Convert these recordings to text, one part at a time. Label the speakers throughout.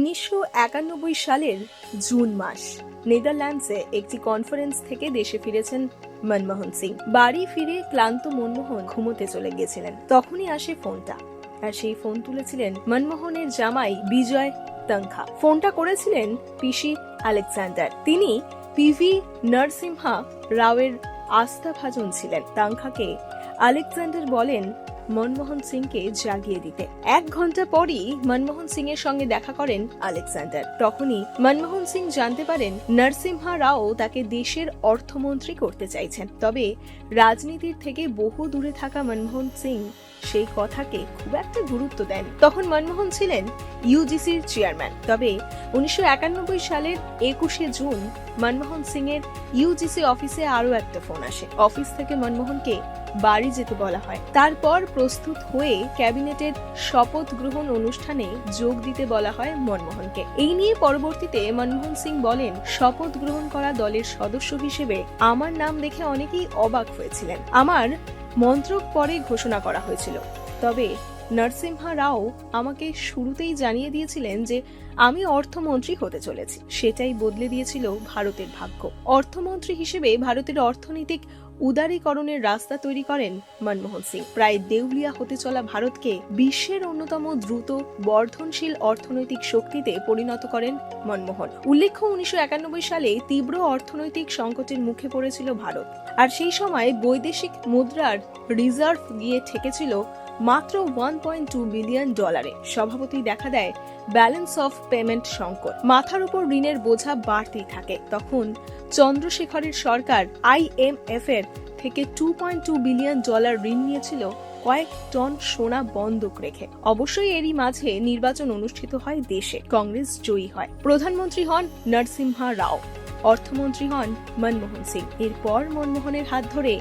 Speaker 1: উনিশশো একানব্বই সালের জুন মাস। নেদারল্যান্ডসে একটি কনফারেন্স থেকে দেশে ফিরেছেন মনমোহন সিং। বাড়ি ফিরে ক্লান্ত মনমোহন ঘুমোতে চলে গিয়েছিলেন। তখনই আসে ফোনটা। আর সেই ফোন তুলেছিলেন মনমোহনের জামাই বিজয় তংখা। ফোনটা করেছিলেন পিসি আলেকজান্ডার। তিনি পিভি নরসিমহা রাওয়ের আস্থাভাজন ছিলেন। তাংখাকে আলেকজান্ডার বলেন মনমোহন সিংকে জাগিয়ে দিতে। এক ঘণ্টা পরই মনমোহন সিং এর সঙ্গে দেখা করেন আলেকজান্ডার। তখনই মনমোহন সিং জানতে পারেন নরসিমহা রাও তাকে দেশের অর্থমন্ত্রী করতে চাইছেন। তবে রাজনীতির থেকে বহু দূরে থাকা মনমোহন সিং সেই কথাকে খুব একটা গুরুত্ব দেন। তখন মনমোহন ছিলেন ইউজিসির চেয়ারম্যান। তবে উনিশশো একানব্বই সালের একুশে জুন মনমোহন সিং এর ইউজিসি অফিসে আরও একটা ফোন আসে। অফিস থেকে মনমোহনকে বাড়ি যেতে বলা হয়। তারপর প্রস্তুত হয়ে ক্যাবিনেটের শপথ গ্রহণ অনুষ্ঠানে যোগ দিতে বলা হয় মনমোহনকে। এই নিয়ে পরবর্তীতে মনমোহন সিং বলেন, শপথ গ্রহণ করা দলের সদস্য হিসেবে আমার নাম দেখে অনেকেই অবাক হয়েছিলেন। আমার মন্ত্রক পরে ঘোষণা করা হয়েছিল। তবে নরসিমহা রাও আমাকে শুরুতেই জানিয়ে দিয়েছিলেন যে আমি অর্থমন্ত্রী হতে চলেছি। সেটাই বদলে দিয়েছিল ভারতের ভাগ্য। অর্থমন্ত্রী হিসেবে ভারতের অর্থনৈতিক উদারীকরণের রাস্তা তৈরি করেন মনমোহন সিং। প্রায় দেউলিয়া হতে চলা ভারতকে বিশ্বের অন্যতম দ্রুত, বর্ধনশীল অর্থনৈতিক শক্তিতে পরিণত করেন মনমোহন। উল্লেখ্য, উনিশশো একানব্বই সালে তীব্র অর্থনৈতিক সংকটের মুখে পড়েছিল ভারত। আর সেই সময় বৈদেশিক মুদ্রার রিজার্ভ গিয়ে ঠেকেছিল মাত্র ওয়ান পয়েন্ট টু বিলিয়ন ডলারে স্বভাবতই দেখা দেয় ব্যালেন্স অফ পেমেন্ট সংকট। মাথার উপর ঋণের বোঝা বাড়তেই থাকে। তখন চন্দ্রশেখরের সরকার আইএমএফ এর থেকে two point two billion dollar ঋণ নিয়েছিল কয়েক টন সোনা বন্ধক রেখে। অবশ্যই এরই মাঝে নির্বাচন অনুষ্ঠিত হয় দেশে। কংগ্রেস জয়ী হয়। প্রধানমন্ত্রী হন নরসিমহা রাও। অর্থমন্ত্রী হন মনমোহন সিং। এরপর মনমোহনের হাত ধরে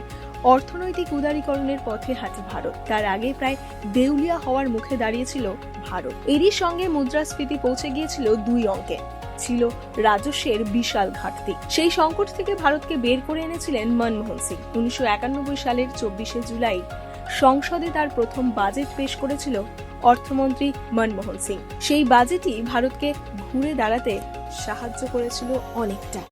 Speaker 1: অর্থনৈতিক উদারীকরণের পথে হাঁটে ভারত। তার আগে প্রায় দেউলিয়া হওয়ার মুখে দাঁড়িয়েছিল ভারত। এরই সঙ্গে মুদ্রাস্ফীতি পৌঁছে গিয়েছিল দুই অঙ্কে। ছিল রাজস্বের বিশাল ঘাটতি। সেই সংকট থেকে ভারতকে বের করে এনেছিলেন মনমোহন সিং। উনিশশো একানব্বই সালের চব্বিশে জুলাই সংসদে তার প্রথম বাজেট পেশ করেছিল অর্থমন্ত্রী মনমোহন সিং। সেই বাজেটই ভারতকে ঘুরে দাঁড়াতে সাহায্য করেছিল অনেকটা।